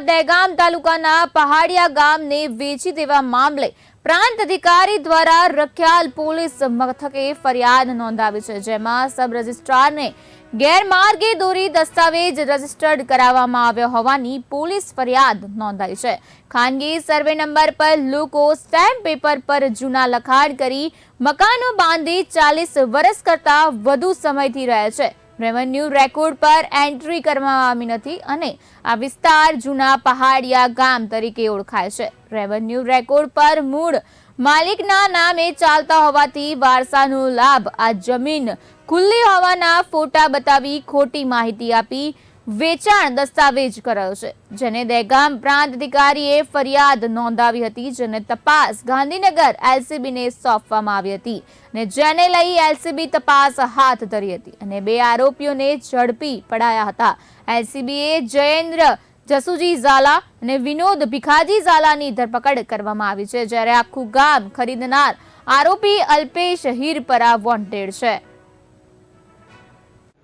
દહેગામ તાલુકાના પહાડિયા ગામને વેચી દેવા મામલે પ્રાંત અધિકારી દ્વારા રખિયાલ પોલીસ મથકે ફરિયાદ નોંધાવી છે, જેમાં સબ રજિસ્ટ્રારને ગેરમાર્ગે દોરી દસ્તાવેજ રજીસ્ટર્ડ કરાવવામાં આવ્યો હોવાની પોલીસ ફરિયાદ નોંધાઈ છે. ખાનગી સર્વે નંબર પર લોકો સ્ટેમ્પ પેપર પર જૂના લખાણ કરી મકાનો બાંધી ચાલીસ વર્ષ કરતા વધુ સમયથી રહે છે. રેવન્યુ રેકોર્ડ પર એન્ટ્રી કરવામાં આવી નથી અને આ વિસ્તાર જૂના પહાડિયા ગામ તરીકે ઓળખાય છે. રેવન્યુ રેકોર્ડ પર મૂળ માલિકના નામે ચાલતા હોવાથી વારસાનો લાભ આ જમીન ખુલ્લી હોવાના ફોટા બતાવી ખોટી માહિતી આપી વેચાણ દસ્તાવેજ કરાયો છે, જેને દહેગામ પ્રાંત અધિકારીએ ફરિયાદ નોંધાવી હતી, જેને તપાસ ગાંધીનગર એલસીબીને સોંપવામાં આવી હતી અને જેને લઈ એલસીબી તપાસ હાથ ધરી હતી અને બે આરોપીઓને ઝડપી પડાયા હતા. એલસીબીએ જયેન્દ્ર જસુજી ઝાલા અને વિનોદ ભિખાજી ઝાલાની ધરપકડ કરવામાં આવી છે, જ્યારે આખું ગામ ખરીદનાર આરોપી અલ્પેશ હીરપરા વોન્ટેડ છે.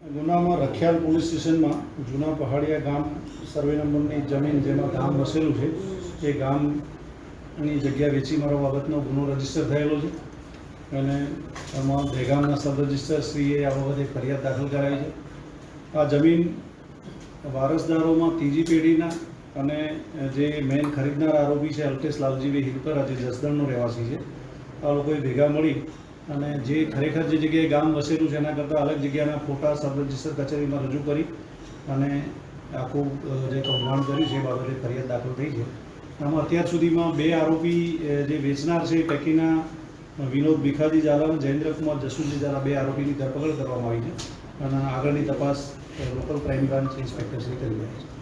ગુનામાં રખિયાલ પોલીસ સ્ટેશનમાં જૂના પહાડિયા ગામ સર્વે નંબરની જમીન જેમાં ગામ વસેલું છે. એ ગામની જગ્યા વેચી મારો બાબતનો ગુનો રજિસ્ટર થયેલો છે. અને એમાં દહેગામના સબ રજિસ્ટર શ્રીએ આ બાબતે ફરિયાદ દાખલ કરાવી છે. આ જમીન વારસદારોમાં ત્રીજી પેઢીના અને જે મેઇન ખરીદનાર આરોપી છે અલ્પેશ લાલજીભાઈ હિરપરા જે જસદણનો રહેવાસી છે. આ લોકોએ ભેગા મળી અને જે ખરેખર જે જગ્યાએ ગામ વસેલું છે, એના કરતાં અલગ જગ્યાના ફોટા સબ રજિસ્ટર કચેરીમાં રજૂ કરી અને આખું જે કૌભાંડ કર્યું છે એ બાબતે ફરિયાદ દાખલ થઈ છે. આમાં અત્યાર સુધીમાં બે આરોપી જે વેચનાર છે એ પૈકીના વિનોદ ભીખાજી ઝાલા અને જયેન્દ્રકુમાર જસુજી ઝાલા બે આરોપીની ધરપકડ કરવામાં આવી છે અને આગળની તપાસ local crime branch inspector Shri કરી રહ્યા છે.